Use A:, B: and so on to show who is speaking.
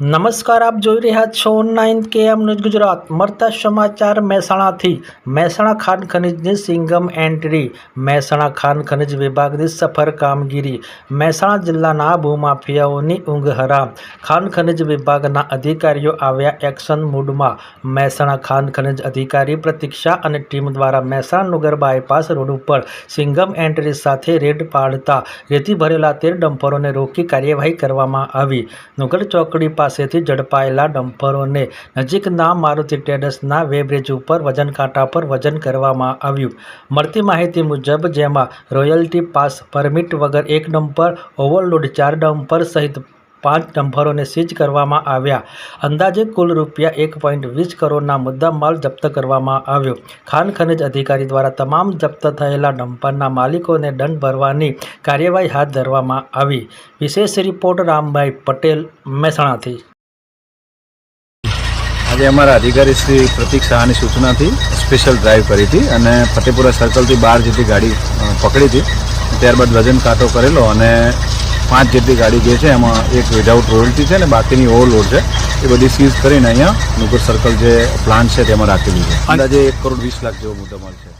A: નમસ્કાર, આપ જોઈ રહ્યા છો ઓનલાઈન કે એમ ન્યૂઝ ગુજરાત. મળતા સમાચાર મહેસાણાથી. મહેસાણા ખાન ખનિજની સિંગમ એન્ટ્રી. મહેસાણા ખાન ખનિજ વિભાગની સફર કામગીરી. મહેસાણા જિલ્લાના ભૂમાફિયાઓની ઊંઘ હરામ. ખાન ખનિજ વિભાગના અધિકારીઓ આવ્યા એક્શન મૂડમાં. મહેસાણા ખાન ખનિજ અધિકારી પ્રતીક્ષા અને ટીમ દ્વારા મહેસાણા નગર બાયપાસ રોડ ઉપર સિંગમ એન્ટ્રી સાથે રેડ પાડતા રેતી ભરેલા તેર ડમ્પરોને રોકી કાર્યવાહી કરવામાં આવી. નગર ચોકડી પાસેથી ઝડપાયેલા ડમ્પરોને નજીકના મારુતિ ટ્રેડર્સના વેબ્રિજ ઉપર વજન કાંટા પર વજન કરવામાં આવ્યું. મળતી માહિતી મુજબ, જેમાં રોયલ્ટી પાસ પરમિટ વગર એક ડમ્પર, ઓવરલોડ ચાર ડમ્પર સહિત પાંચ ડમ્પરોને સીઝ કરવામાં આવ્યા. અંદાજે કુલ રૂપિયા એક પોઈન્ટ વીસ કરોડના મુદ્દામાલ જપ્ત કરવામાં આવ્યો. ખાન ખનિજ અધિકારી દ્વારા તમામ જપ્ત થયેલા ડમ્પરના માલિકોને દંડ ભરવાની કાર્યવાહી હાથ ધરવામાં આવી. વિશેષ રિપોર્ટ રામભાઈ પટેલ મહેસાણાથી.
B: આજે અમારા અધિકારી શ્રી પ્રતિક શાહની સૂચનાથી સ્પેશિયલ ડ્રાઈવ કરી હતી અને ફતેપુરા સર્કલથી બહાર જેટલી ગાડી પકડી હતી, ત્યારબાદ વજન કાંટો કરેલો અને પાંચ જેટલી ગાડી જે છે એમાં એક વિધાઉટ રોયલ્ટી છે ને બાકીની ઓવરલોડ છે એ બધી સીઝ કરીને અહીંયા નુગર સર્કલ જે પ્લાન્ટ છે તેમાં રાખેલી છે. અંદાજે એક કરોડ વીસ લાખ જેવો મુદ્દો છે.